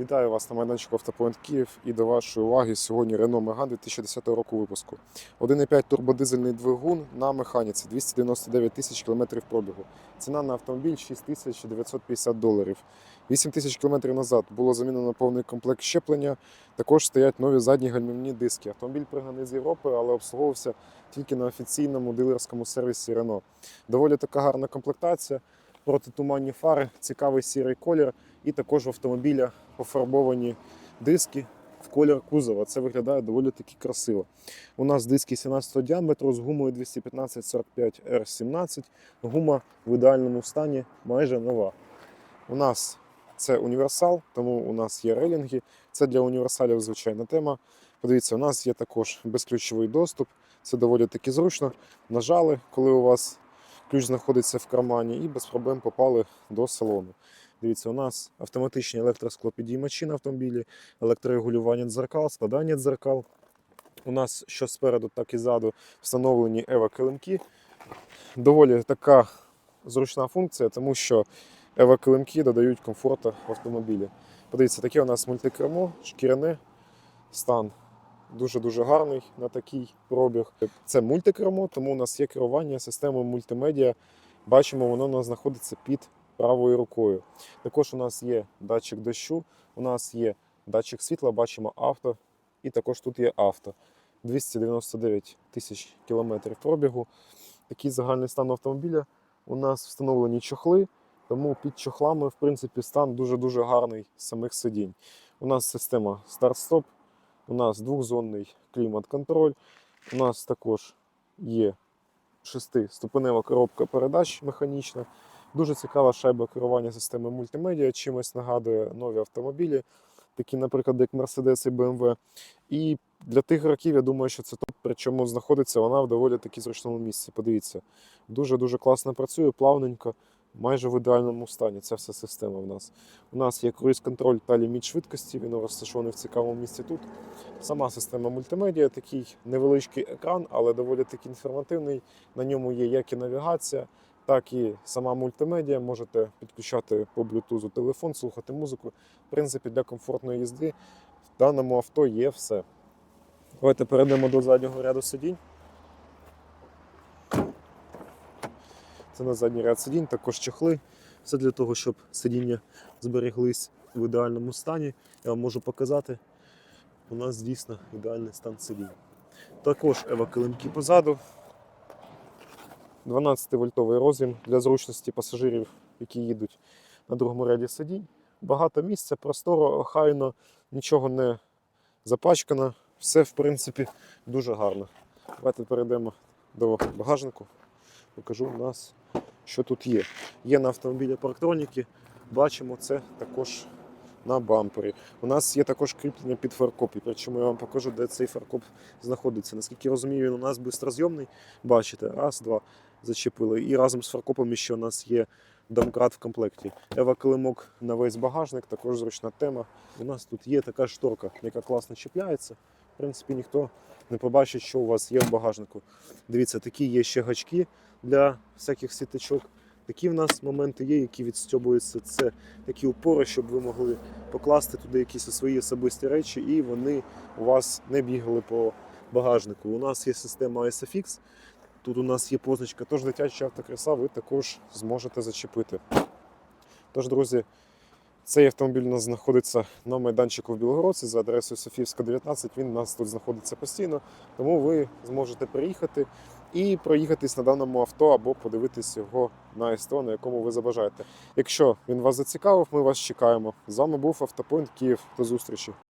Вітаю вас на майданчику Автопоінт Київ і до вашої уваги сьогодні Renault Megane 2010 року випуску. 1,5 турбодизельний двигун на механіці 299 тисяч кілометрів пробігу. Ціна на автомобіль 6950 доларів. 8 тисяч кілометрів назад було замінено повний комплект щеплення. Також стоять нові задні гальмівні диски. Автомобіль пригнаний з Європи, але обслуговувався тільки на офіційному дилерському сервісі Renault. Доволі така гарна комплектація, протитуманні фари, цікавий сірий колір. І також в автомобіля пофарбовані диски в колір кузова. Це виглядає доволі таки красиво. У нас диски 17 діаметру з гумою 215-45 R17. Гума в ідеальному стані майже нова. У нас це універсал, тому у нас є релінги. Це для універсалів звичайна тема. Подивіться, у нас є також безключовий доступ. Це доволі таки зручно. Нажали, коли у вас ключ знаходиться в кармані, і без проблем попали до салону. Дивіться, у нас автоматичні електросклопідіймачі на автомобілі, електрорегулювання дзеркал, складання дзеркал. У нас що спереду, так і ззаду встановлені ева-килимки. Доволі така зручна функція, тому що ева-килимки додають комфорту в автомобілі. Подивіться, таке у нас мультикермо, шкіряне, стан дуже-дуже гарний на такий пробіг. Це мультикермо, тому у нас є керування системою мультимедіа. Бачимо, воно у нас знаходиться під правою рукою. Також у нас є датчик дощу, у нас є датчик світла, бачимо авто, і також тут є авто. 299 тисяч кілометрів пробігу. Такий загальний стан автомобіля. У нас встановлені чохли, тому під чохлами, в принципі, стан дуже-дуже гарний самих сидінь. У нас система старт-стоп, у нас двохзонний клімат-контроль. У нас також є шестиступенева коробка передач механічна. Дуже цікава шайба керування системи мультимедіа, чимось нагадує нові автомобілі, такі, наприклад, як Mercedes і BMW. І для тих років я думаю, що це топ, причому знаходиться вона в доволі таки зручному місці. Подивіться, дуже-дуже класно працює, плавненько, майже в ідеальному стані. Ця вся система в нас. У нас є круїз-контроль та ліміт швидкості, він розташований в цікавому місці тут. Сама система мультимедіа, такий невеличкий екран, але доволі таки інформативний. На ньому є як і навігація, так і сама мультимедіа. Можете підключати по блютузу телефон, слухати музику. В принципі, для комфортної їзди в даному авто є все. Давайте перейдемо до заднього ряду сидінь. Це на задній ряд сидінь, також чехли. Все для того, щоб сидіння збереглись в ідеальному стані. Я вам можу показати. У нас дійсно ідеальний стан сидінь. Також ева-килимки позаду. 12-вольтовий роз'єм для зручності пасажирів, які їдуть на другому ряді сидінь. Багато місця, просторо, охайно, нічого не запачкано. Все, в принципі, дуже гарно. Давайте перейдемо до багажнику. Покажу у нас, що тут є. Є на автомобілі парктроніки, бачимо це також на бампері. У нас є також кріплення під фаркоп, і причому я вам покажу, де цей фаркоп знаходиться. Наскільки я розумію, він у нас бистрозйомний. Бачите, раз, два зачепили. І разом з фаркопом ще у нас є домкрат в комплекті. Ева килимок на весь багажник, також зручна тема. У нас тут є така шторка, яка класно чіпляється. Принципі, ніхто не побачить, що у вас є в багажнику. Дивіться, такі є ще гачки для всяких сіточок. Такі в нас моменти є, які відстьобуються. Це такі упори, щоб ви могли покласти туди якісь свої особисті речі, і вони у вас не бігали по багажнику. У нас є система SFX. Тут у нас є позначка, тож дитячі автокреса ви також зможете зачепити. Тож, друзі, цей автомобіль у нас знаходиться на майданчику в Білогородці за адресою Софіївська, 19. Він у нас тут знаходиться постійно, тому ви зможете приїхати і проїхатись на даному авто або подивитись його на СТО, на якому ви забажаєте. Якщо він вас зацікавив, ми вас чекаємо. З вами був Автопоінт Київ. До зустрічі!